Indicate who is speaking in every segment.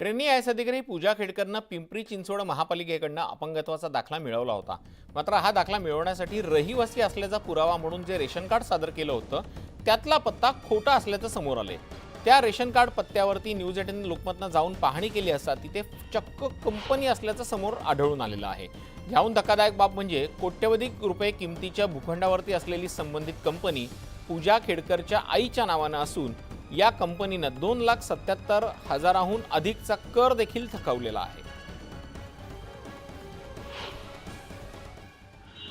Speaker 1: Trainee I S अधिकारी पूजा खेडकरनं पिंपरी चिंचवड महापालिकेकडनं अपंगत्वाचा दाखला मिळवला होता. मात्र हा दाखला मिळवण्यासाठी रहिवासी असल्याचा पुरावा म्हणून जे रेशन कार्ड सादर केलं होतं त्यातला पत्ता खोटा असल्याचं समोर आले त्या रेशन कार्ड पत्त्यावरती न्यूज एटीन लोकमतनं जाऊन पाहणी केली असता तिथे चक्क कंपनी असल्याचं समोर आढळून आलेलं आहे. याहून धक्कादायक बाब म्हणजे कोट्यवधी रुपये किमतीच्या भूखंडावरती असलेली संबंधित कंपनी पूजा खेडकरच्या आईच्या नावानं असून या कंपनीनं दोन लाख सत्याहत्तर हजाराहून अधिकचा कर देखील थकवलेला आहे.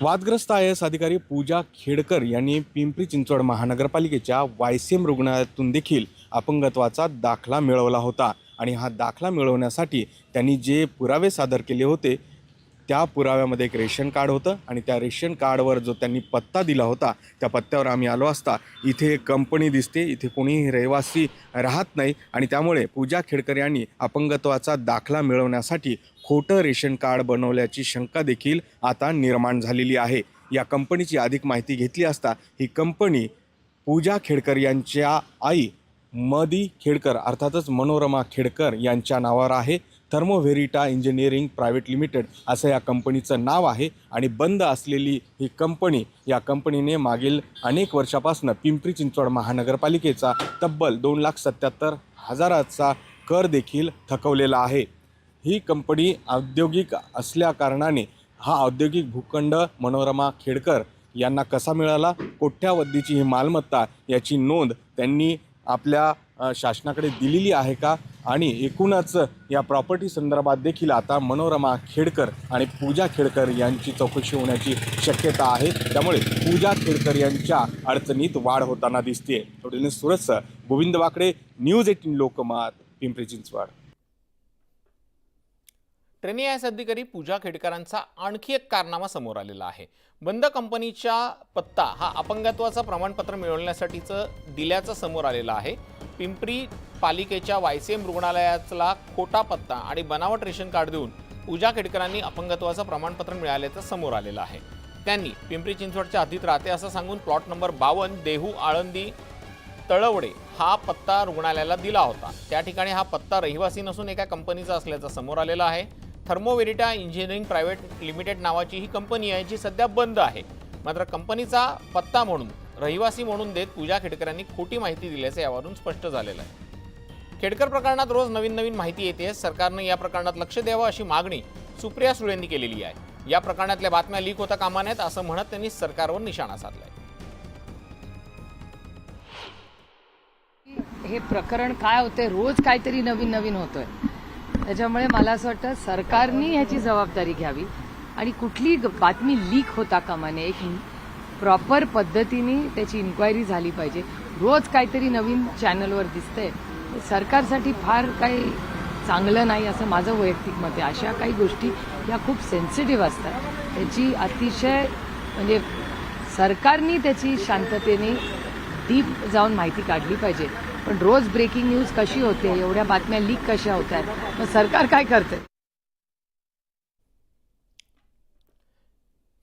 Speaker 2: वादग्रस्त आय एस अधिकारी पूजा खेडकर यांनी पिंपरी चिंचवड महानगरपालिकेच्या वायसीएम रुग्णालयातून देखील अपंगत्वाचा दाखला मिळवला होता आणि हा दाखला मिळवण्यासाठी त्यांनी जे पुरावे सादर केले होते त्या पुराव्यामध्ये एक रेशन कार्ड होतं आणि त्या रेशन कार्डवर जो त्यांनी पत्ता दिला होता त्या पत्त्यावर आम्ही आलो असता. इथे एक कंपनी दिसते इथे कोणीही रहिवासी राहत नाही आणि त्यामुळे पूजा खेडकर यांनी अपंगत्वाचा दाखला मिळवण्यासाठी खोटं रेशन कार्ड बनवल्याची शंका देखील आता निर्माण झालेली आहे. या कंपनीची अधिक माहिती घेतली असता ही कंपनी पूजा खेडकर यांच्या आई मदी खेडकर अर्थातच मनोरमा खेडकर यांच्या नावावर आहे. थर्मोव्हेरिटा इंजिनिअरिंग प्रायव्हेट लिमिटेड असं या कंपनीचं नाव आहे आणि बंद असलेली ही कंपनी या कंपनीने मागील अनेक वर्षापासून पिंपरी चिंचवड महानगरपालिकेचा तब्बल दोन लाख सत्याहत्तर हजाराचा कर देखील थकवलेला आहे. ही कंपनी औद्योगिक असल्याकारणाने हा औद्योगिक भूखंड मनोरमा खेडकर यांना कसा मिळाला? कोट्यावधीची ही मालमत्ता याची नोंद त्यांनी आपल्या शासनाकडे दिलेली आहे का? आणि एकूणच या प्रॉपर्टी संदर्भात देखील आता मनोरमा खेडकर आणि पूजा खेडकर यांची चौकशी होण्याची शक्यता आहे. त्यामुळे पूजा खेडकर यांच्या अडचणीत वाढ होताना दिसते थोडीने सुरस Govind Wakde news eighteen Lokmat Pimpri Chinchwad.
Speaker 1: Trainee I अधिकारी पूजा खेडकरांचा आणखी एक कारनामा समोर आलेला आहे. बंद कंपनीच्या पत्ता हा अपंगत्वाचं प्रमाणपत्र मिळवण्यासाठीचं दिल्याचं समोर आलेलं आहे. पिंपरी पालिकेच्या वायसीएम रुग्णालयातला खोटा पत्ता आणि बनावट रेशन कार्ड देऊन पूजा केडकरांनी अपंगत्वाचं प्रमाणपत्र मिळाल्याचं समोर आलेलं आहे. त्यांनी पिंपरी चिंचवडच्या हद्दीत राहते असं सांगून प्लॉट नंबर बावन्न देहू आळंदी तळवडे हा पत्ता रुग्णालयाला दिला होता. त्या ठिकाणी हा पत्ता रहिवासी नसून एका कंपनीचा असल्याचं समोर आलेलं आहे. थर्मोवेरिटा इंजिनिअरिंग प्रायव्हेट लिमिटेड नावाची ही कंपनी आहे जी सध्या बंद आहे. मात्र कंपनीचा पत्ता म्हणून रहिवासी म्हणून देत पूजा खेडकरांनी खोटी माहिती दिल्याचं यावरून स्पष्ट झालेलं आहे. खेडकर प्रकरणात रोज नवीन नवीन माहिती येते सरकारनं या प्रकरणात लक्ष द्यावं अशी मागणी सुप्रिया सुळेंनी केलेली आहे. या प्रकरणातल्या बातम्या लीक होता कामा नयेत असं म्हणत त्यांनी सरकारवर निशाणा साधलाय.
Speaker 3: हे प्रकरण काय होते? रोज काहीतरी नवीन नवीन होतोय. त्याच्यामुळे मला असं वाटतं सरकारनी ह्याची जबाबदारी घ्यावी. आणि कुठली बातमी लीक होता कामा नये एक प्रॉपर पद्धतीने त्याची इन्क्वायरी झाली पाहिजे. रोज काहीतरी नवीन चॅनलवर दिसतंय. सरकारसाठी फार काही चांगलं नाही असं माझं वैयक्तिक मत आहे. अशा काही गोष्टी या खूप सेन्सिटिव्ह असतात. त्याची अतिशय म्हणजे सरकारनी त्याची शांततेने डीप जाऊन माहिती काढली पाहिजे. पण रोज ब्रेकिंग न्यूज कशी होते एवढ्या बातम्या लीक कशा होत आहेत मग सरकार काय करते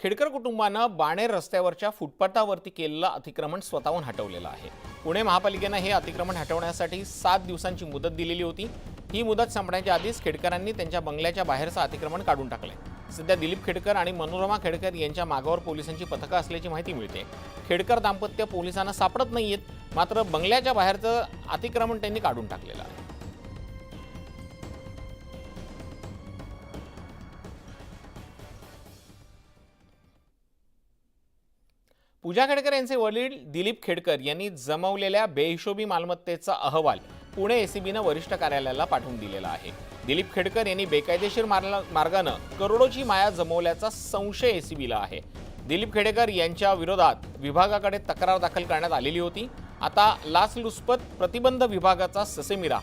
Speaker 1: खेडकर कुटुंबानं बाणेर रस्त्यावरच्या फुटपाथावरती केलेलं अतिक्रमण स्वतःहून हटवलेलं आहे. पुणे महापालिकेनं हे अतिक्रमण हटवण्यासाठी सात दिवसांची मुदत दिलेली होती. ही मुदत संपण्याच्या आधीच खेडकरांनी त्यांच्या बंगल्याच्या बाहेरचं अतिक्रमण काढून टाकलंय. सध्या दिलीप खेडकर आणि मनोरमा खेडकर यांच्या मागावर पोलिसांची पथकं असल्याची माहिती मिळते. खेडकर दाम्पत्य पोलिसांना सापडत नाहीयेत मात्र बंगल्याच्या बाहेरचं अतिक्रमण त्यांनी काढून टाकलेलं आहे. पूजा खेडकर यांचे वडील दिलीप खेडकर यांनी जमवलेल्या बेहिशोबी मालमत्तेचा अहवाल पुणे एसीबीनं वरिष्ठ कार्यालयाला पाठवून दिलेला आहे. दिलीप खेडकर यांनी बेकायदेशीर मार्गानं करोडोची माया जमवल्याचा संशय एसीबीला आहे. दिलीप खेडेकर यांच्या विरोधात विभागाकडे तक्रार दाखल करण्यात आलेली होती. आता लाचलुचपत प्रतिबंध विभागाचा ससेमिरा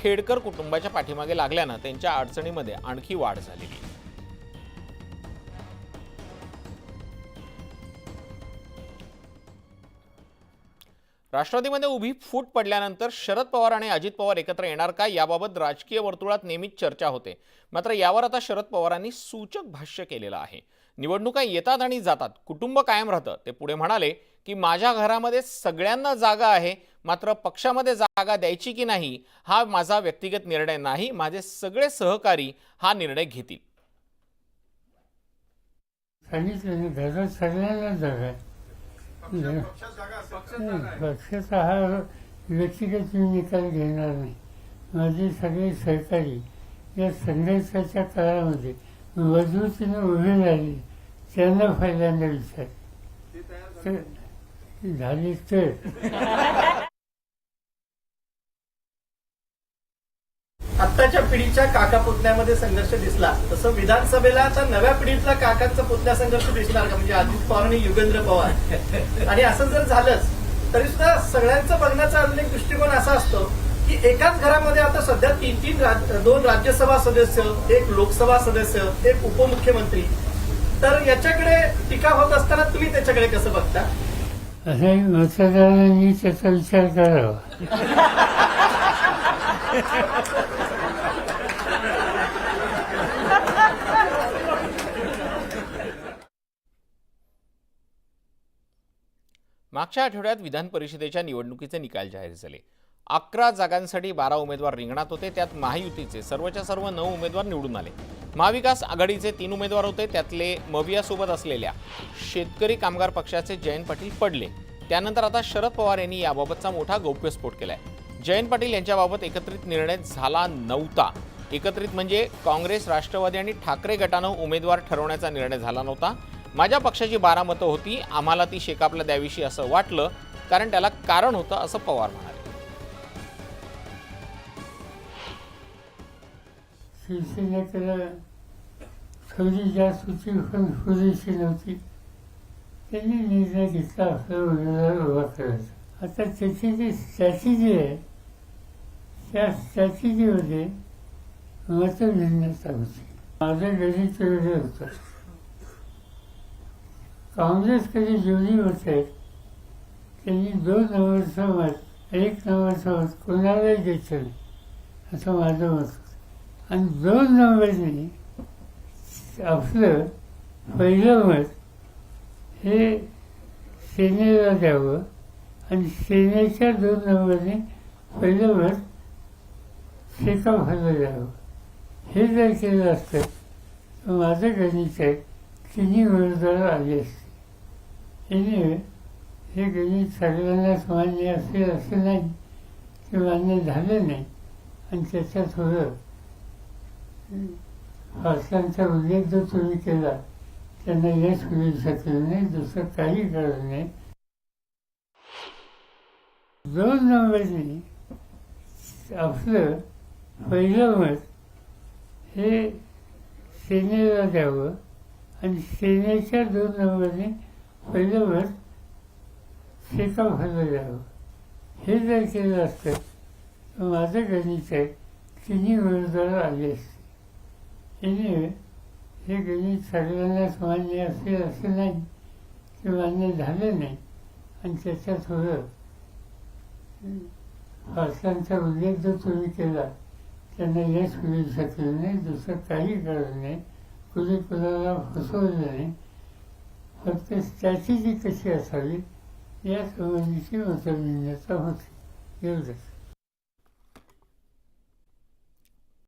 Speaker 1: खेडकर कुटुंबाच्या पाठीमागे लागल्यानं त्यांच्या अडचणीमध्ये आणखी वाढ झालेली राष्ट्रवादीमध्ये उभी फूट पडल्यानंतर शरद पवार आणि अजित पवार एकत्र येणार का याबाबत राजकीय वर्तुळात नेहमीच चर्चा होते. मात्र यावर आता शरद पवारांनी सूचक भाष्य केलेलं आहे. निवडणुका येतात आणि जातात. कुटुंब कायम राहतं. ते पुढे म्हणाले की माझ्या घरामध्ये सगळ्यांना जागा आहे. मात्र पक्षामध्ये जागा द्यायची की नाही हा माझा व्यक्तिगत निर्णय नाही. माझे सगळे सहकारी हा निर्णय घेतील.
Speaker 4: सांगितलं सगळ्यांना जागा पक्षाचा हा व्यक्तिगत मी निकाल घेणार नाही. माझे सगळे सहकारी या संघर्षाच्या काळामध्ये मजबूतीने उभे राहिले. त्यांना पहिल्यांदा विचार. तर झाली. तर.
Speaker 5: आत्ताच्या पिढीच्या काका पुतण्यामध्ये संघर्ष दिसला. तसं विधानसभेला आता नव्या पिढीतला काकांचा पुतण्या संघर्ष दिसणार का? म्हणजे अजित पवार आणि युगेंद्र पवार. आणि असं जर झालंच तरी सुद्धा सगळ्यांचा बघण्याचा अजून एक दृष्टिकोन असा असतो की एकाच घरामध्ये आता सध्या तीन तीन दोन राज्यसभा सदस्य एक लोकसभा सदस्य एक उपमुख्यमंत्री. तर याच्याकडे टीका होत असताना तुम्ही त्याच्याकडे कसं बघता?
Speaker 4: असं मतदारांनी त्याचा विचार करावा.
Speaker 1: मागच्या आठवड्यात विधान परिषदेच्या निवडणुकीचे निकाल जाहीर झाले. अकरा जागांसाठी बारा उमेदवार रिंगणात होते त्यात महायुतीचे सर्वच्या सर्व नऊ उमेदवार निवडून आले. महाविकास आघाडीचे तीन उमेदवार होते त्यातले मवियासोबत असलेल्या शेतकरी कामगार पक्षाचे जयंत पाटील पडले. त्यानंतर आता शरद पवार यांनी याबाबतचा मोठा गौप्यस्फोट केलाय. जयंत पाटील यांच्याबाबत एकत्रित निर्णय झाला नव्हता. एकत्रित म्हणजे काँग्रेस राष्ट्रवादी आणि ठाकरे गटानं उमेदवार ठरवण्याचा निर्णय झाला नव्हता. माझ्या पक्षाची बारा मतं होती आम्हाला ती शेकापला द्यावीशी असं वाटलं कारण त्याला कारण होतं असं पवार म्हणाले.
Speaker 4: शिवसेनेकडे थोडी जास्त होती पण पुरेशी नव्हती. त्यांनी निर्णय घेतला आपला उमेदवार उभा करायचा आता त्याची जी स्ट्रॅटेजी आहे त्या स्ट्रॅटेजीमध्ये मतं निर्णय होती. माझं गणित वेगळं होतं. काँग्रेस कधी जेवढी मत आहेत त्यांनी दोन नंबरचं मत एक नंबरचं मत कोणालाही द्यायचं नाही असं माझं मत आणि दोन नंबरने आपलं पहिलं मत हे सेनेला द्यावं आणि सेनेच्या दोन नंबरने पहिलं मत शेकाफाला द्यावं. हे जर केलं असतं तर माझं गणित आहे तिन्ही उमेदवार आले असते. एनिवे हे गणित सगळ्यांनाच मान्य असेल असं नाही ते मान्य झालं नाही. आणि त्याच्यात थोडं फारसांचा उल्लेख जो तुम्ही केला त्यांना यश मिळू शकलं नाही दुसरं काही कळलं नाही. दोन नंबरने आपलं पहिलं मत हे सेनेला द्यावं. आणि सेनेच्या दोन नंबरने पहिलं मत शेकाफाला द्यावं हे जर केलं असतं तर माझं गणित आहे तिन्ही उमेदवार आले असते. एनिवे हे गणित सगळ्यांनाच मान्य असेल असं नाही ते मान्य झालं नाही आणि त्याच्यात थोडं फारसांचा उल्लेख जो तुम्ही केला त्यांना यश मिळू शकलं नाही दुसरं काही कळलं नाही कुणी कुणाला फसवलं नाही फक्त स्ट्रॅटेजी कशी असावी या संबंधीची मतभिन्नता होती एवढंच.